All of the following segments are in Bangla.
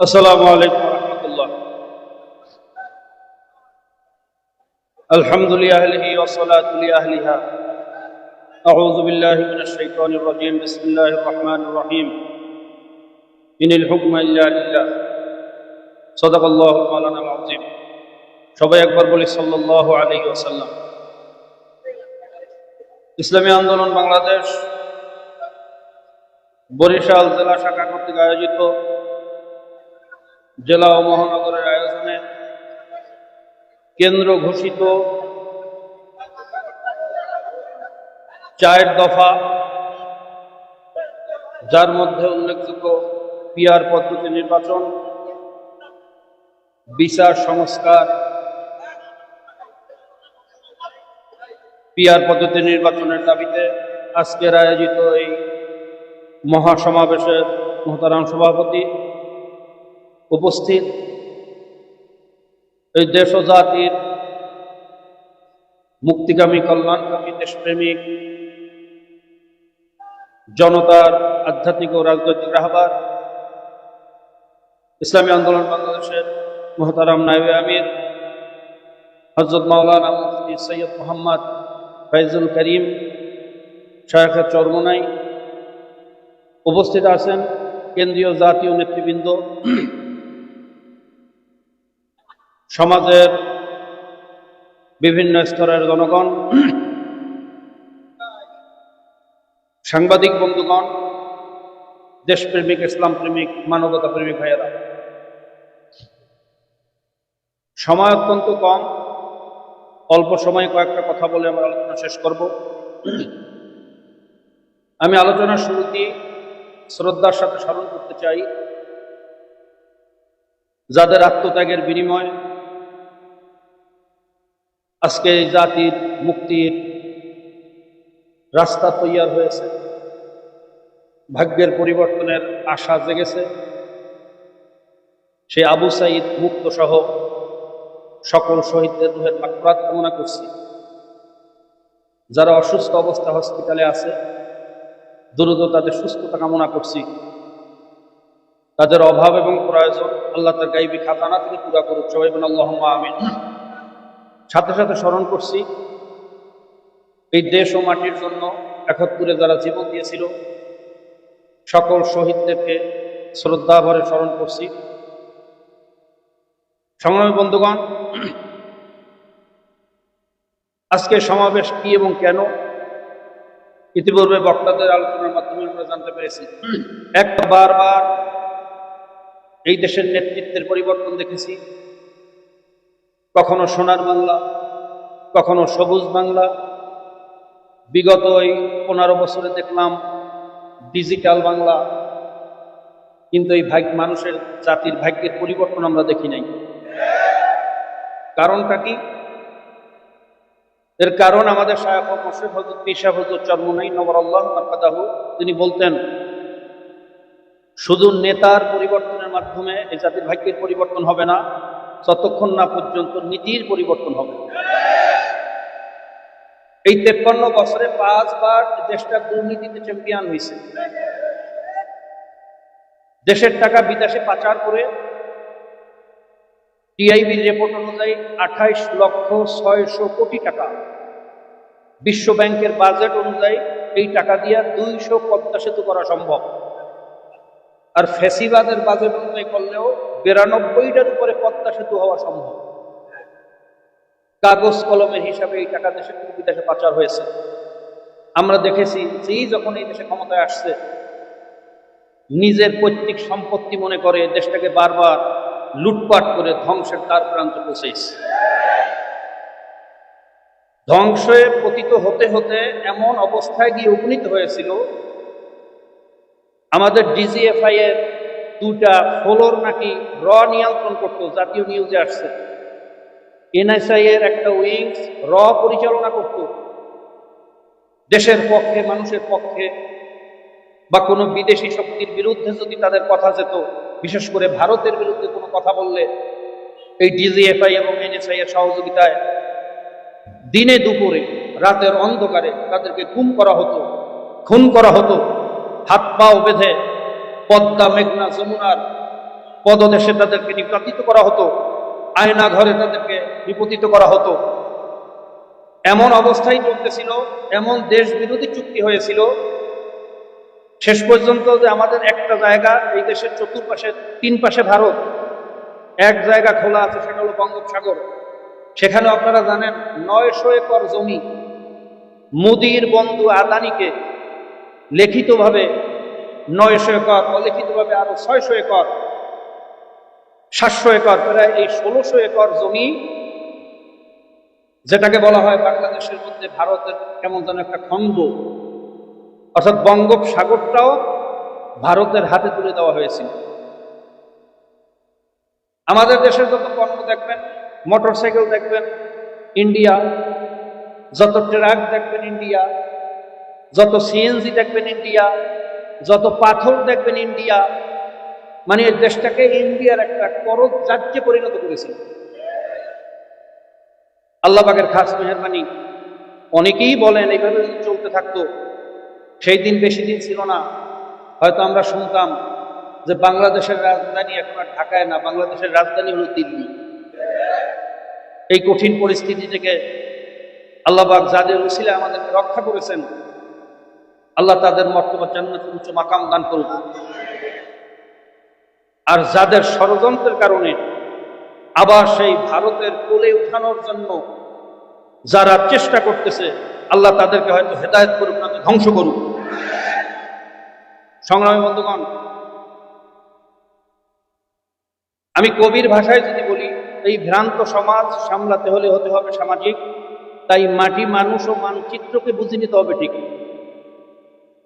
السلام عليكم ورحمة الله الحمد لأهله والصلاة لأهلها أعوذ بالله من الشيطان الرجيم بسم الله الرحمن الرحيم إن الحكم إلا لله صدق الله مولانا العظيم সবাই একবার বলি সাল্লাল্লাহু আলাইহি ওয়াসাল্লাম ইসলামী আন্দোলন বাংলাদেশ বরিশাল জেলা শাখা কর্তৃক আয়োজিত জেলা ও মহানগরের আয়োজনে কেন্দ্র ঘোষিত চার দফা, যার মধ্যে উল্লেখযোগ্য পিয়ার পদ্ধতি নির্বাচন, বিচার সংস্কার পিয়ার পদ্ধতি নির্বাচনের দাবিতে আজকের আয়োজিত এই মহাসমাবেশের মহতারাম সভাপতি উপস্থিত। এই দেশ ও জাতির মুক্তিকামী, কল্যাণকামী, দেশপ্রেমিক, জনতার আধ্যাত্মিক ও রাজনৈতিক রাহবার, ইসলামী আন্দোলন বাংলাদেশের মহতারাম নাইবে আমির হজরত মাওলানা মুফতি সৈয়দ মোহাম্মদ ফৈজুল করিম, শায়খ চরমনাই উপস্থিত আছেন কেন্দ্রীয় জাতীয় নেতৃবৃন্দ। সমাজের বিভিন্ন স্তরের জনগণ, সাংবাদিক বন্ধুগণ, দেশপ্রেমিক ইসলাম প্রেমিক মানবতা প্রেমিক ভাইয়েরা, সময় অত্যন্ত কম। অল্প সময়ে কয়েকটা কথা বলে আমার আলোচনা শেষ করব। আমি আলোচনার শুরুতেই শ্রদ্ধার সাথে স্মরণ করতে চাই, যাদের আত্মত্যাগের বিনিময়ে আজকে এই জাতির মুক্তির রাস্তা তৈয়ার হয়েছে। ভাগ্যের পরিবর্তনের আশা জেগেছে। সে আবু সাইদ মুক্ত সহ সকল শহীদদের রুহের মাকরাত কামনা করছি। যারা অসুস্থ অবস্থা হসপিটালে আছে, দ্রুত তাদের সুস্থতা কামনা করছি। তাদের অভাব এবং প্রয়োজন আল্লাহ তার গাইবি খাতানা থেকে পুরা করুক। সবাই বলেন আল্লাহ আমিন। সাথে সাথে স্মরণ করছি, এই দেশ ও মাটির জন্য একাত্তরে যারা জীবন দিয়েছিল, সকল শহীদদেরকে শ্রদ্ধা ভরে স্মরণ করছি। সংগ্রামী বন্ধুগণ, আজকে সমাবেশ কি এবং কেন, ইতিপূর্বে বক্তাদের আলোচনার মাধ্যমে আমরা জানতে পেরেছি। একটা বারবার এই দেশের নেতৃত্বের পরিবর্তন দেখেছি। কখনো সোনার বাংলা, কখনো সবুজ বাংলা। বিগত এই পনেরো বছরে দেখলাম ডিজিটাল বাংলা। কিন্তু এই ভাগ্য মানুষের জাতির ভাগ্যের পরিবর্তন আমরা দেখি নাই। কারণটা কি? এর কারণ আমাদের চর্মনাই নবর আল্লাহ তিনি বলতেন, শুধু নেতার পরিবর্তনের মাধ্যমে এই জাতির ভাগ্যের পরিবর্তন হবে না যতক্ষণ না পর্যন্ত নীতির পরিবর্তন হবে। এই তেপ্পান্ন বছরে পাঁচবার দেশটা দুর্নীতিতে চ্যাম্পিয়ন হয়েছে। দেশের টাকা বিদেশে পাচার করে টিআইবির রিপোর্ট অনুযায়ী আঠাইশ লক্ষ ছয়শো কোটি টাকা। বিশ্ব ব্যাংকের বাজেট অনুযায়ী এই টাকা দিয়ে দুইশো পদ্মা সেতু করা সম্ভব। আর ফেসিবাদের বাজেট অনুযায়ী করলেও বিরানব্বইটার উপরে পদ্মা সেতু হওয়া সম্ভব। কাগজ কলমের হিসাবে এই টাকা দেশে বিদেশে পাচার হয়েছে। আমরা দেখেছি, যেই যখন এই দেশে ক্ষমতায় আসছে, নিজের পৈতৃক সম্পত্তি মনে করে দেশটাকে বারবার লুটপাট করে ধ্বংসের তার প্রান্ত পৌঁছেছে ধ্বংসে পতিত হতে হতে এমন অবস্থায় গিয়ে উপনীত হয়েছিল আমাদের ডিজিএফআই এর দুটা ফ্লোর নাকি র নিয়ন্ত্রণ করতো, জাতীয় নিউজে আসছে। এনএসআই এর একটা উইংস র পরিচালনা করত। দেশের পক্ষে, মানুষের পক্ষে বা কোনো বিদেশি শক্তির বিরুদ্ধে যদি তাদের কথা যেত, বিশেষ করে ভারতের বিরুদ্ধে কোনো কথা বললে, এই ডিজিএফআই এবং এনএসআই এর সহযোগিতায় দিনে দুপুরে, রাতের অন্ধকারে তাদেরকে গুম করা হতো, খুন করা হতো। হাত পাও বেঁধে পদ্মা, মেঘনা, যমুনার পদদেশে তাদেরকে নিপাতিত করা হতো, আয়না ঘরে তাদেরকে নিপতিত করা হতো। এমন অবস্থায় চলতেছিল, এমন দেশ বিরোধী চুক্তি হয়েছিল। শেষ পর্যন্ত যে আমাদের একটা জায়গা, এই দেশের চতুর্পাশে তিন পাশে ভারত, এক জায়গা খোলা আছে, সেটা হলো বঙ্গোপসাগর। সেখানে আপনারা জানেন, নয়শো একর জমি, মুদির বন্ধু আদানিকে লিখিতভাবে নয়শো একর, অলিখিতভাবে আরও ছয়শো একর, সাতশো একর, প্রায় এই ষোলোশো একর জমি, যেটাকে বলা হয় বাংলাদেশের মধ্যে ভারতের কেমন যেন একটা খণ্ড, অর্থাৎ বঙ্গোপসাগরটাও ভারতের হাতে তুলে দেওয়া হয়েছিল। আমাদের দেশের যত পণ্য দেখবেন মোটর সাইকেল দেখবেন, ইন্ডিয়া, যত ট্রাক দেখবেন, ইন্ডিয়া যত সিএনজি দেখবেন ইন্ডিয়া যত পাথর দেখবেন ইন্ডিয়া মানে দেশটাকে ইন্ডিয়ার একটা করজ রাজ্যে পরিণত করেছিল। আল্লাহবাগের খাস মেহরবানি, অনেকেই বলেন এইভাবে যদি চলতে থাকতো, সেই দিন বেশি দিন ছিল না। হয়তো আমরা শুনতাম যে বাংলাদেশের রাজধানী এখন আর ঢাকায় না, বাংলাদেশের রাজধানী হলো দিল্লি। এই কঠিন পরিস্থিতি থেকে আল্লাহবাগ যাদের উসিলে আমাদেরকে রক্ষা করেছেন আল্লাহ তাদের মর্তবা জান্নাত উচ্চ মাকাম দান করুন। আর যাদের ষড়যন্ত্রের কারণে আবার সেই ভারতের কোলে উঠানোর জন্য যারা চেষ্টা করতেছে, আল্লাহ তাদেরকে হয়তো হেদায়ত করুক না ধ্বংস করুক। সংগ্রামী বন্ধুগণ, আমি কবির ভাষায় যদি বলি, এই ভ্রান্ত সমাজ সামলাতে হলে হতে হবে সামাজিক, তাই মাটি মানুষ ও মানচিত্রকে বুঝে নিতে হবে ঠিক।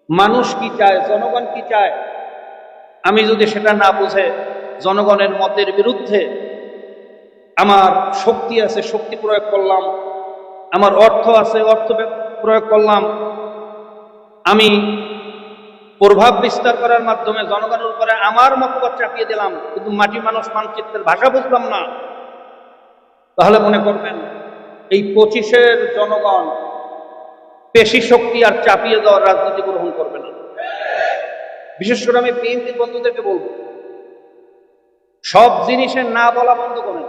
মানুষ কি চায়, জনগণ কি চায়? আমি যদি সেটা না বুঝে, জনগণের মতের বিরুদ্ধে আমার শক্তি আছে, শক্তি প্রয়োগ করলাম, আমার অর্থ আছে, অর্থ প্রয়োগ করলাম, আমি প্রভাব বিস্তার করার মাধ্যমে জনগণের উপরে আমার মতবাদ চাপিয়ে দিলাম, কিন্তু মাটি মানুষ মানচিত্রের ভাষা বুঝলাম না। তাহলে মনে করবেন, এই পঁচিশের জনগণ পেশি শক্তি আর চাপিয়ে দেওয়ার রাজনীতি গ্রহণ করবে না। বিশেষ করে আমি বিএনপি বন্ধুদেরকে বলব, সব জিনিসের না বলা বন্ধ করেন।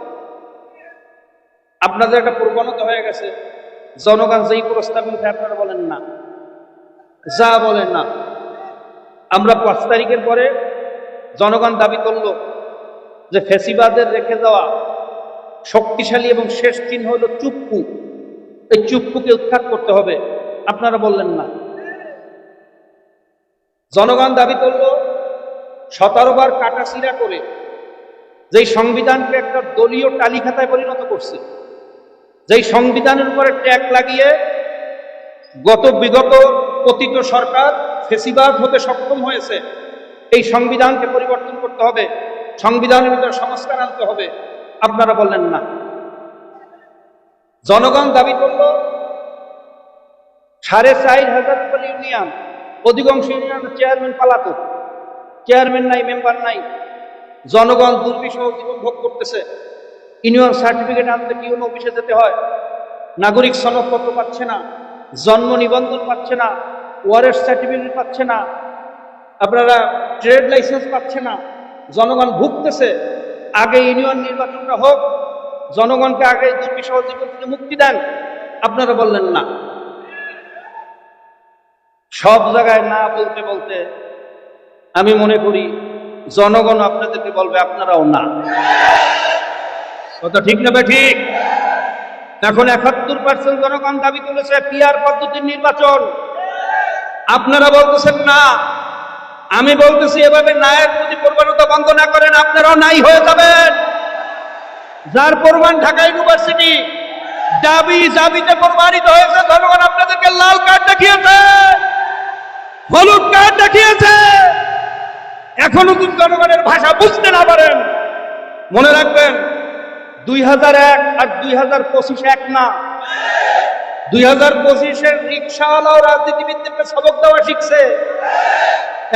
আপনাদের একটা প্রবণতা হয়ে গেছে, জনগণ যেই প্রস্তাব উঠে আপনারা বলেন না। যা বলেন না। আমরা পাঁচ তারিখের পরে জনগণ দাবি করল যে ফেসিবাদের রেখে যাওয়া শক্তিশালী এবং শেষ চিহ্ন হলো চুপ্পু। এই চুপ্পুকে উৎখাত করতে হবে। আপনারা বললেন না। জনগণ দাবি করল, সতেরোবার কাটাছিরা করে যেই সংবিধানকে একটা দলীয় তালিখাতায় পরিণত করছে, যেই সংবিধানের উপরে ট্যাগ লাগিয়ে গত বিগত পতিত সরকার ফেসিবাদ হতে সক্ষম হয়েছে, এই সংবিধানকে পরিবর্তন করতে হবে, সংবিধানের ভিতরে সংস্কার আনতে হবে, আপনারা বললেন না। জনগণ দাবি করল সাড়ে চার হাজার উপরে ইউনিয়ন, অধিকাংশ ইউনিয়নের চেয়ারম্যান পালাতো চেয়ারম্যান নাই, মেম্বার নাই। জনগণ দুর্বিষহ জীবন ভোগ করতেছে। ইউনিয়ন সার্টিফিকেট আনতে ইউনো অফিসে যেতে হয়? নাগরিক সনদপত্র পাচ্ছে না, জন্ম নিবন্ধন পাচ্ছে না ওয়ারেস সার্টিফিকেট পাচ্ছে না, আপনারা ট্রেড লাইসেন্স পাচ্ছে না, জনগণ ভুগতেছে। আগে ইউনিয়ন নির্বাচনটা হোক, জনগণকে আগে দুর্বিষহ জীবন থেকে মুক্তি দেন। আপনারা বললেন না। সব জায়গায় না বলতে বলতে আমি মনে করি জনগণ আপনাদেরকে বলবে, আপনারাও না। কথা ঠিক নেবে ঠিক এখন একাত্তর পার্সেন্ট জনগণ দাবি তুলেছে পিআর পদ্ধতির নির্বাচন। আপনারা বলতেছেন না। আমি বলতেছি এভাবে নায়ক যদি প্রবণতা বন্ধ না করেন, আপনারাও নাই হয়ে যাবেন। যার প্রমাণ ঢাকা ইউনিভার্সিটি দাবি দাবিতে প্রমাণিত হয়েছে, জনগণ আপনাদেরকে লাল কার্ড দেখিয়েছে। হলুদ কার্ড দেখিয়েছে। এখনও যদি জনগণের ভাষা বুঝতে না পারেন। মনে রাখবেন, দুই হাজার এক আর দুই হাজার পঁচিশ এক না। দুই হাজার পঁচিশের রিক্সাওয়ালাও রাজনীতিবিদদেরকে সবক দেওয়া শিখছে।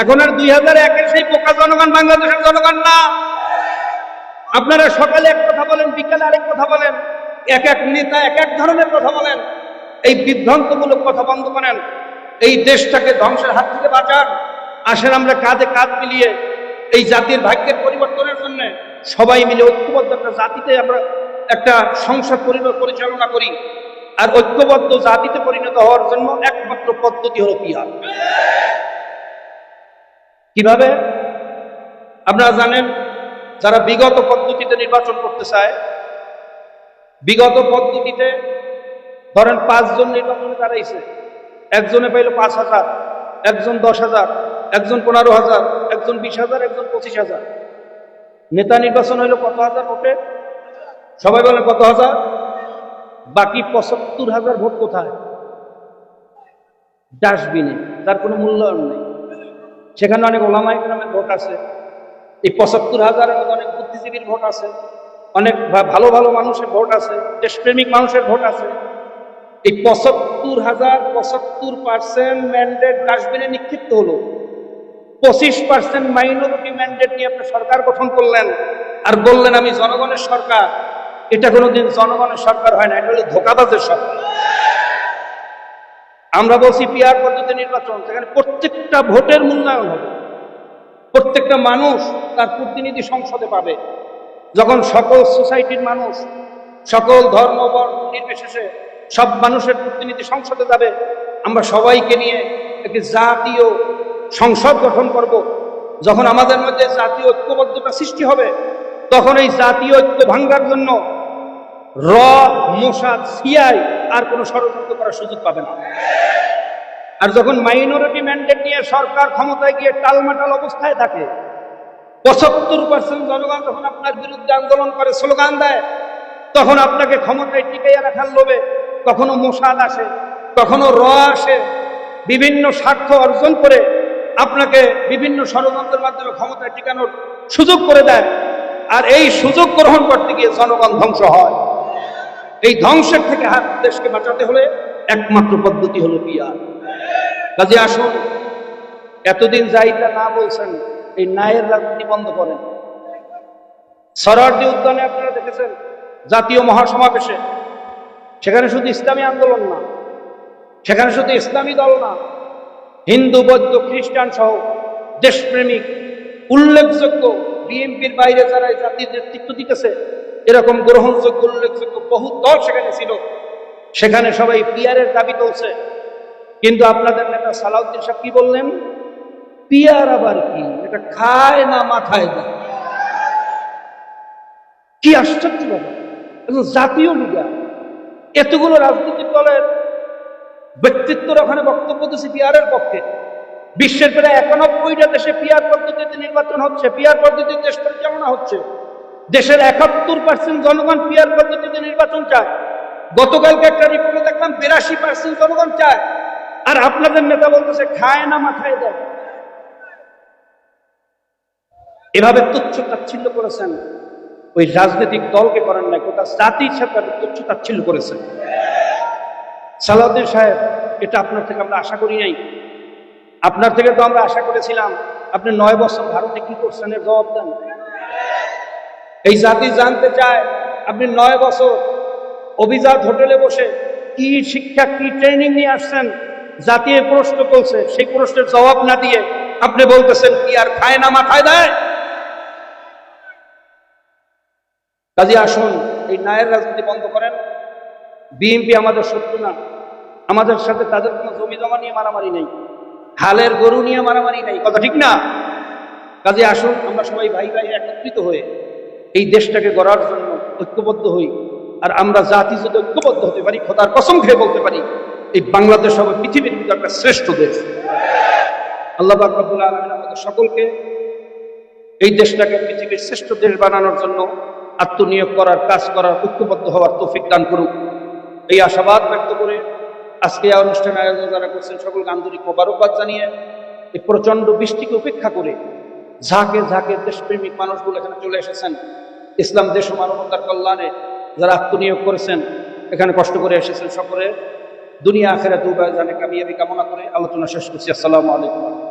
এখন আর দুই হাজার একের সেই পোকা জনগণ বাংলাদেশের জনগণ না। আপনারা সকালে এক কথা বলেন, বিকালে আরেক কথা বলেন, এক এক নেতা এক এক ধরনের কথা বলেন। এই বিভ্রান্তমূলক কথা বন্ধ করেন। এই দেশটাকে ধ্বংসের হাত থেকে বাঁচান। আসেন আমরা কাঁধে কাঁধ মিলিয়ে এই জাতির ভাগ্যের পরিবর্তনের জন্য সবাই মিলে ঐক্যবদ্ধ একটা জাতিতে আমরা একটা সংসার পরিচালনা করি। আর ঐক্যবদ্ধ জাতিতে পরিণত হওয়ার জন্য একমাত্র পদ্ধতি হলো পিয়ার। কীভাবে? আপনারা জানেন, যারা বিগত পদ্ধতিতে নির্বাচন করতে চায়, বিগত পদ্ধতিতে ধরেন পাঁচজন নির্বাচনে দাঁড়াইছে একজনে পাইল পাঁচ হাজার, একজন দশ হাজার, একজন পনেরো হাজার, একজন বিশ হাজার, একজন পঁচিশ হাজার। নেতা নির্বাচন হইল কত হাজার ভোটে? সবাই বলেন কত হাজার? বাকি পঁচাত্তর হাজার ভোট কোথায়? ডাস্টবিনে তার কোনো মূল্যায়ন নেই। সেখানে অনেক ওলামা ইকরামের ভোট আছে। এই পঁচাত্তর হাজারের মধ্যে অনেক বুদ্ধিজীবীর ভোট আছে। অনেক ভালো ভালো মানুষের ভোট আছে। দেশপ্রেমিক মানুষের ভোট আছে। এই পঁচাত্তর হাজার, পঁচাত্তর পার্সেন্ট ম্যান্ডেট ডাস্টবিনে নিক্ষিপ্ত হলো। পঁচিশ পার্সেন্ট মাইনরিটি ম্যান্ডেট নিয়ে আপনি সরকার গঠন করলেন আর বললেন, আমি জনগণের সরকার। এটা কোনোদিন জনগণের সরকার হয় না, এটা হলো ধোকাবাজের সরকার। আমরা বলছি, পিয়ার পদ্ধতি নির্বাচন। সেখানে প্রত্যেকটা ভোটের মূল্যায়ন হবে। প্রত্যেকটা মানুষ তার প্রতিনিধি সংসদে পাবে। যখন সকল সোসাইটির মানুষ, সকল ধর্ম, বর্ণ, নির্বিশেষে সব মানুষের প্রতিনিধি সংসদে যাবে। আমরা সবাইকে নিয়ে একটি জাতীয় সংসদ গঠন করব। যখন আমাদের মধ্যে জাতীয় ঐক্যবদ্ধতা সৃষ্টি হবে, তখন এই জাতীয় ঐক্য ভাঙ্গার জন্য র মোসাদ সিআই আর কোনো ষড়যন্ত্র করার সুযোগ পাবে না। আর যখন মাইনরিটি ম্যান্ডেট নিয়ে সরকার ক্ষমতায় গিয়ে টালমাটাল অবস্থায় থাকে, পঁচাত্তর পার্সেন্ট জনগণ যখন আপনার বিরুদ্ধে আন্দোলন করে, স্লোগান দেয়, তখন আপনাকে ক্ষমতায় টিকাইয়া রাখার লোভে কখনো মোসাদ আসে, কখনো র আসে, বিভিন্ন স্বার্থ অর্জন করে আপনাকে বিভিন্ন ষড়যন্ত্রের মাধ্যমে ক্ষমতায় টিকানোর সুযোগ করে দেয়। আর এই সুযোগ গ্রহণ করতে গিয়ে জনগণ ধ্বংস হয়। এই ধ্বংসের থেকে হাত দেশকে বাঁচাতে হলে একমাত্র পদ্ধতি হলো পিয়ার। কাজে আসুন, এতদিন যাইটা না বলছেন, এই নায়ের রাজনীতি বন্ধ করেন। সরারদি উদ্যানে আপনারা দেখেছেন, জাতীয় মহাসমাবেশে সেখানে শুধু ইসলামী আন্দোলন না, সেখানে শুধু ইসলামী দল না, হিন্দু, বৌদ্ধ, খ্রিস্টান সহ দেশপ্রেমিক, উল্লেখযোগ্য বিএনপির বাইরে যারা জাতির নেতৃত্ব দিতেছে, এরকম গ্রহণযোগ্য, উল্লেখযোগ্য বহু দল সেখানে ছিল। সেখানে সবাই পিয়ারের দাবি তুলছে। কিন্তু আপনাদের নেতা সালাউদ্দিন সাহেব কি বললেন? পিয়ার আবার কি? এটা খায় না মাথায় দেয় কি আশ্চর্য জাতীয় লিডার এতগুলো রাজনৈতিক দলের ব্যক্তিত্বর ওখানে বক্তব্য দিচ্ছে পিয়ারের পক্ষে। বিশ্বের প্রায় একানব্বইটা দেশে পিয়ার পদ্ধতিতে নির্বাচন হচ্ছে পিয়ার পদ্ধতিতে দেশ পরিচালনা হচ্ছে। দেশের একাত্তর পার্সেন্ট জনগণ পিয়ার পদ্ধতিতে নির্বাচন চায়। গতকালকে একটা রিপোর্টে দেখলাম বিরাশি পার্সেন্ট জনগণ চায়। আর আপনাদের নেতা বলতেছে, খায় না, মাথায় দেয়। এভাবে তুচ্ছ তাচ্ছিল্য করেছেন ওই রাজনৈতিক দলকে করেন না গোটা সাথে আপনি তুচ্ছ তাচ্ছিল্য করেছেন সালাউদ্দিন সাহেব, এটা আপনার থেকে আমরা আশা করি নাই। আপনার থেকে তো আমরা আশা করেছিলাম, আপনি নয় বছর ভারতে কি করছেন এর জবাব দেন। এই জাতি জানতে চায়, আপনি নয় বছর অভিজাত হোটেলে বসে কি শিক্ষা, কি ট্রেনিং নিয়ে আসছেন, জাতি প্রশ্ন করছে, সেই প্রশ্নের জবাব না দিয়ে আপনি বলতেছেন, কি আর খায় না মাথায় দেয়? কাজে আসুন, এই নায়ের রাজনীতি বন্ধ করেন। বিএনপি আমাদের শত্রু না। আমাদের সাথে তাদের কোনো জমি জমা নিয়ে মারামারি নেই। হালের গরু নিয়ে মারামারি নেই। কথা ঠিক না? কাজে আসুন, আমরা সবাই ভাই ভাই একত্রিত হয়ে এই দেশটাকে গড়ার জন্য ঐক্যবদ্ধ হই। আর আমরা জাতি যদি ঐক্যবদ্ধ হতে পারি, খোদার কসম খেয়ে বলতে পারি, এই বাংলাদেশ হবে পৃথিবীর মধ্যে একটা শ্রেষ্ঠ দেশ। আল্লাহ বাকবুল আলমিন আমাদের সকলকে এই দেশটাকে পৃথিবীর শ্রেষ্ঠ দেশ বানানোর জন্য আত্মনিয়োগ করার, কাজ করার, ঐক্যবদ্ধ হওয়ার তৌফিক দান করুক। এই আশাবাদ ব্যক্ত করে আজকে অনুষ্ঠান আয়োজন যারা করছেন, সকলকে আন্তরিক মোবারকবাদ জানিয়ে এই প্রচণ্ড বৃষ্টিকে উপেক্ষা করে ঝাঁকে ঝাঁকে দেশপ্রেমিক মানুষগুলো এখানে চলে এসেছেন। ইসলাম, দেশ ও মানবতার কল্যাণে যারা আত্মনিয়োগ করেছেন, এখানে কষ্ট করে এসেছেন সকলে। দুনিয়া আখেরা দুবার জানে কামিয়াবি কামনা করে আলোচনা শেষ করছি। আসসালামু আলাইকুম।